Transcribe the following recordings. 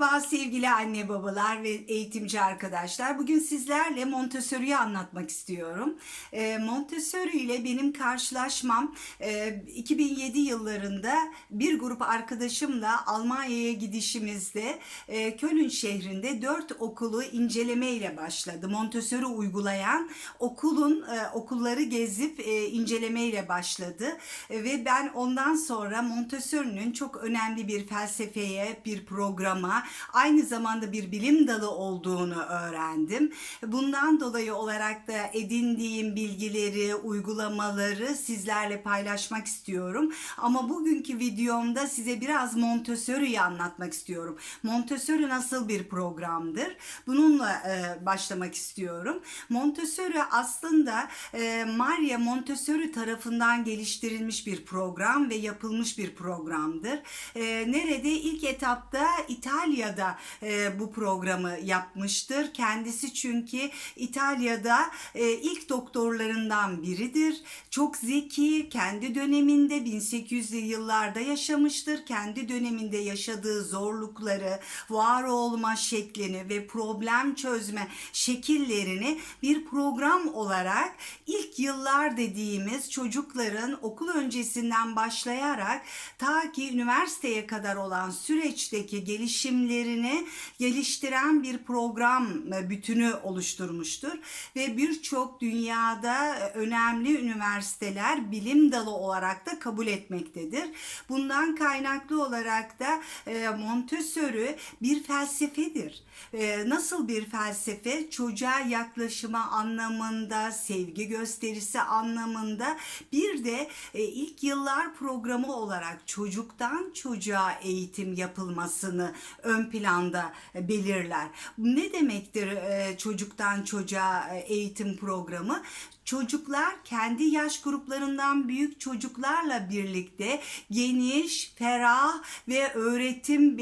Merhaba sevgili anne babalar ve eğitimci arkadaşlar. Bugün sizlerle Montessori'yi anlatmak istiyorum. E, Montessori ile benim karşılaşmam e, 2007 yıllarında bir grup arkadaşımla Almanya'ya gidişimizde e, Köln şehrinde dört okulu inceleme ile başladı. Montessori uygulayan okulun e, okulları gezip e, inceleme ile başladı. E, ve ben ondan sonra Montessori'nin çok önemli bir felsefeye, bir programa, aynı zamanda bir bilim dalı olduğunu öğrendim. Bundan dolayı olarak da edindiğim bilgileri, uygulamaları sizlerle paylaşmak istiyorum. Ama bugünkü videomda size biraz Montessori'yi anlatmak istiyorum. Montessori nasıl bir programdır? Bununla e, başlamak istiyorum. Montessori aslında e, Maria Montessori tarafından geliştirilmiş bir program ve yapılmış bir programdır. E, nerede ilk etapta İtalya'da e, bu programı yapmıştır. Kendisi çünkü İtalya'da e, ilk doktorlarından biridir. Çok zeki, kendi döneminde 1800'lü yıllarda yaşamıştır. Kendi döneminde yaşadığı zorlukları, var olma şeklini ve problem çözme şekillerini bir program olarak ilk yıllar dediğimiz çocukların okul öncesinden başlayarak ta ki üniversiteye kadar olan süreçteki gelişimlerini geliştiren bir program e, bütünü oluşturmuştur ve birçok dünyada e, önemli üniversiteler bilim dalı olarak da kabul etmektedir. Bundan kaynaklı olarak da e, Montessori bir felsefedir. Nasıl bir felsefe? Çocuğa yaklaşımı anlamında, sevgi gösterisi anlamında bir de ilk yıllar programı olarak çocuktan çocuğa eğitim yapılmasını ön planda belirler. Ne demektir e, çocuktan çocuğa e, eğitim programı? Çocuklar kendi yaş gruplarından büyük çocuklarla birlikte geniş, ferah ve öğretim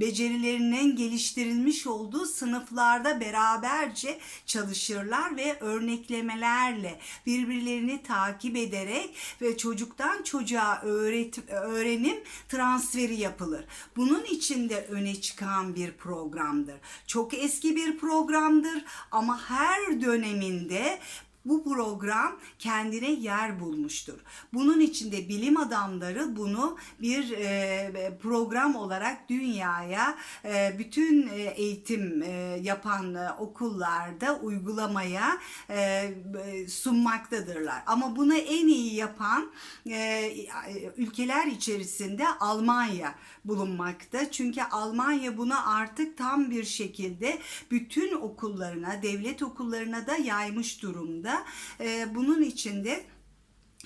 becerilerinin geliştirilmiş olduğu sınıflarda beraberce çalışırlar ve örneklemelerle birbirlerini takip ederek ve çocuktan çocuğa öğret öğrenim transferi yapılır. Bunun için de öne çıkan bir programdır. Çok eski bir programdır ama her döneminde bu program kendine yer bulmuştur. Bunun içinde bilim adamları bunu bir e, program olarak dünyaya e, bütün e, eğitim e, yapan e, okullarda uygulamaya e, sunmaktadırlar. Ama bunu en iyi yapan e, ülkeler içerisinde Almanya bulunmakta. Çünkü Almanya bunu artık tam bir şekilde bütün okullarına, devlet okullarına da yaymış durumda. Bunun içinde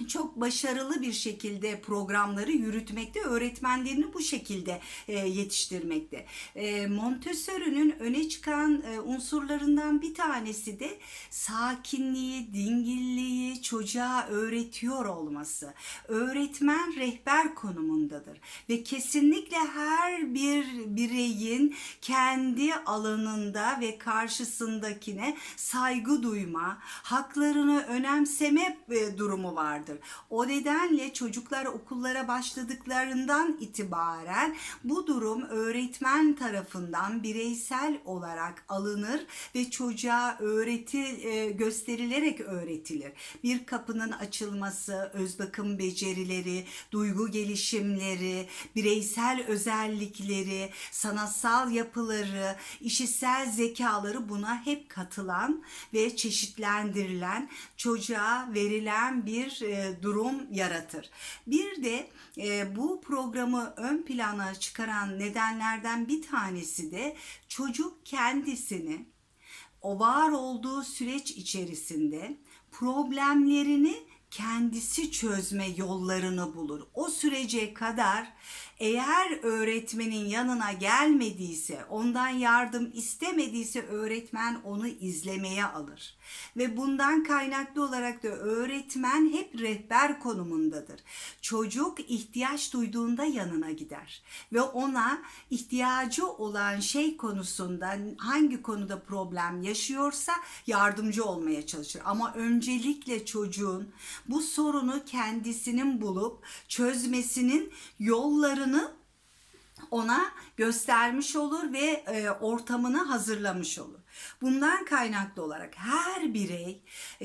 çok başarılı bir şekilde programları yürütmekte, öğretmenlerini bu şekilde e, yetiştirmekte. E, Montessori'nin öne çıkan e, unsurlarından bir tanesi de sakinliği, dingilliği çocuğa öğretiyor olması. Öğretmen rehber konumundadır ve kesinlikle her bir bireyin kendi alanında ve karşısındakine saygı duyma, haklarını önemseme durumu vardır vardır. O nedenle çocuklar okullara başladıklarından itibaren bu durum öğretmen tarafından bireysel olarak alınır ve çocuğa öğreti e, gösterilerek öğretilir. Bir kapının açılması, öz bakım becerileri, duygu gelişimleri, bireysel özellikleri, sanatsal yapıları, işitsel zekaları buna hep katılan ve çeşitlendirilen çocuğa verilen bir e, durum yaratır. Bir de e, bu programı ön plana çıkaran nedenlerden bir tanesi de çocuk kendisini o var olduğu süreç içerisinde problemlerini kendisi çözme yollarını bulur. O sürece kadar eğer öğretmenin yanına gelmediyse, ondan yardım istemediyse öğretmen onu izlemeye alır. Ve bundan kaynaklı olarak da öğretmen hep rehber konumundadır. Çocuk ihtiyaç duyduğunda yanına gider ve ona ihtiyacı olan şey konusunda hangi konuda problem yaşıyorsa yardımcı olmaya çalışır. Ama öncelikle çocuğun bu sorunu kendisinin bulup çözmesinin yollarını ona göstermiş olur ve e, ortamını hazırlamış olur. Bundan kaynaklı olarak her birey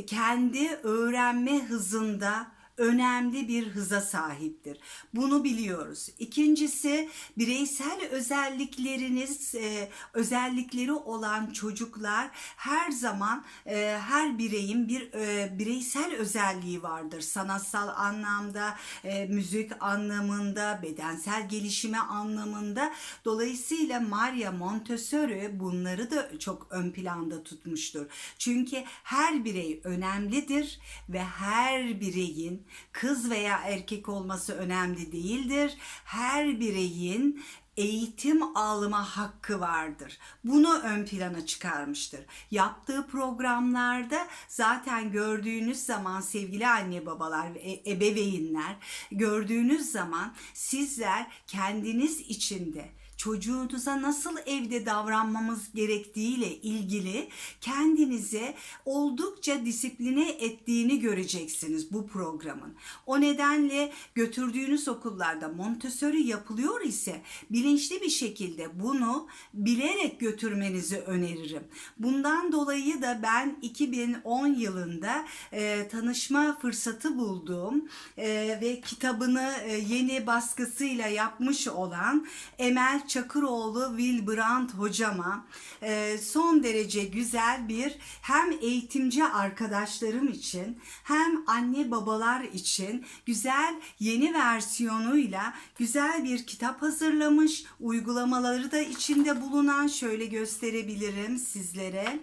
kendi öğrenme hızında önemli bir hıza sahiptir. Bunu biliyoruz. İkincisi bireysel özellikleriniz e, özellikleri olan çocuklar her zaman e, her bireyin bir e, bireysel özelliği vardır. Sanatsal anlamda, e, müzik anlamında, bedensel gelişimi anlamında. Dolayısıyla Maria Montessori bunları da çok ön planda tutmuştur. Çünkü her birey önemlidir ve her bireyin kız veya erkek olması önemli değildir. Her bireyin eğitim alma hakkı vardır. Bunu ön plana çıkarmıştır. Yaptığı programlarda zaten gördüğünüz zaman sevgili anne babalar ve e- ebeveynler gördüğünüz zaman sizler kendiniz içinde çocuğunuza nasıl evde davranmamız gerektiğiyle ilgili kendinize oldukça disipline ettiğini göreceksiniz bu programın. O nedenle götürdüğünüz okullarda Montessori yapılıyor ise bilinçli bir şekilde bunu bilerek götürmenizi öneririm. Bundan dolayı da ben 2010 yılında e, tanışma fırsatı buldum e, ve kitabını e, yeni baskısıyla yapmış olan Emel Çakıroğlu Wilbrand hocama e, son derece güzel bir hem eğitimci arkadaşlarım için hem anne babalar için güzel yeni versiyonuyla güzel bir kitap hazırlamış. Uygulamaları da içinde bulunan şöyle gösterebilirim sizlere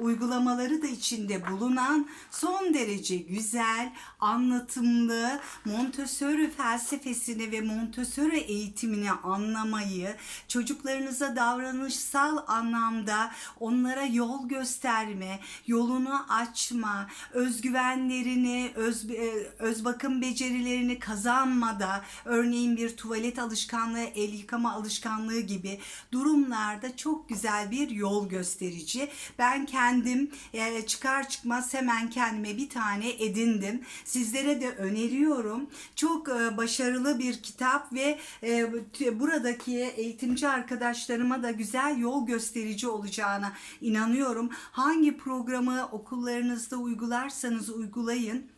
uygulamaları da içinde bulunan son derece güzel, anlatımlı Montessori felsefesini ve Montessori eğitimini anlamayı, çocuklarınıza davranışsal anlamda onlara yol gösterme, yolunu açma, özgüvenlerini, öz, e, öz bakım becerilerini kazanmada, örneğin bir tuvalet alışkanlığı, el yıkama alışkanlığı gibi durumlarda çok güzel bir yol gösterici. Ben kendim e, çıkar çıkmaz hemen kendime bir tane edindim. Sizlere de öneriyorum. Çok e, başarılı bir kitap ve e, buradaki eğitimci arkadaşlarıma da güzel yol gösterici olacağına inanıyorum. Hangi programı okullarınızda uygularsanız uygulayın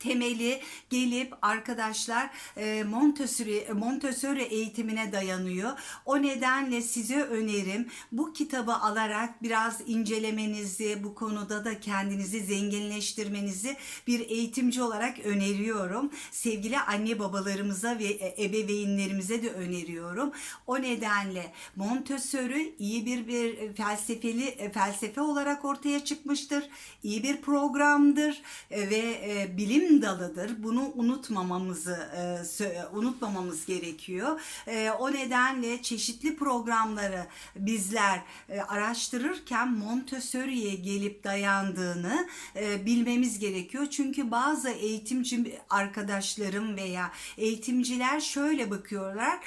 temeli gelip arkadaşlar e, Montessori Montessori eğitimine dayanıyor. O nedenle size önerim bu kitabı alarak biraz incelemenizi, bu konuda da kendinizi zenginleştirmenizi bir eğitimci olarak öneriyorum. Sevgili anne babalarımıza ve e, ebeveynlerimize de öneriyorum. O nedenle Montessori iyi bir bir felsefeli e, felsefe olarak ortaya çıkmıştır. İyi bir programdır e, ve e, bilim dalıdır. Bunu unutmamamızı e, unutmamamız gerekiyor. E, o nedenle çeşitli programları bizler e, araştırırken Montessori'ye gelip dayandığını bilmemiz gerekiyor. Çünkü bazı eğitimci arkadaşlarım veya eğitimciler şöyle bakıyorlar,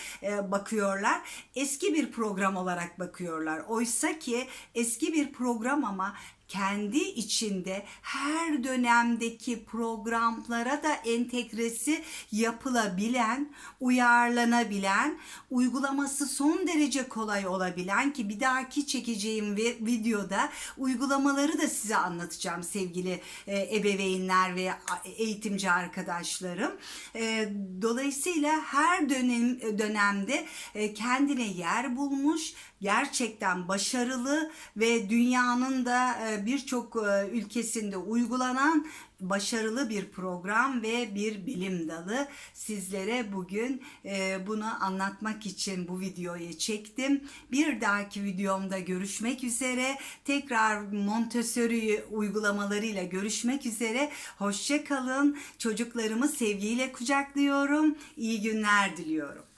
bakıyorlar. Eski bir program olarak bakıyorlar. Oysa ki eski bir program ama kendi içinde her dönemdeki programlara da entegresi yapılabilen, uyarlanabilen, uygulaması son derece kolay olabilen ki bir dahaki çekeceğim vi- videoda uygulamaları da size anlatacağım sevgili e, ebeveynler ve eğitimci arkadaşlarım. E, dolayısıyla her dönem dönemde e, kendine yer bulmuş, gerçekten başarılı ve dünyanın da birçok e, ülkesinde uygulanan başarılı bir program ve bir bilim dalı. Sizlere bugün e, bunu anlatmak için bu videoyu çektim. Bir dahaki videomda görüşmek üzere. Tekrar Montessori uygulamalarıyla görüşmek üzere. Hoşça kalın. Çocuklarımı sevgiyle kucaklıyorum. İyi günler diliyorum.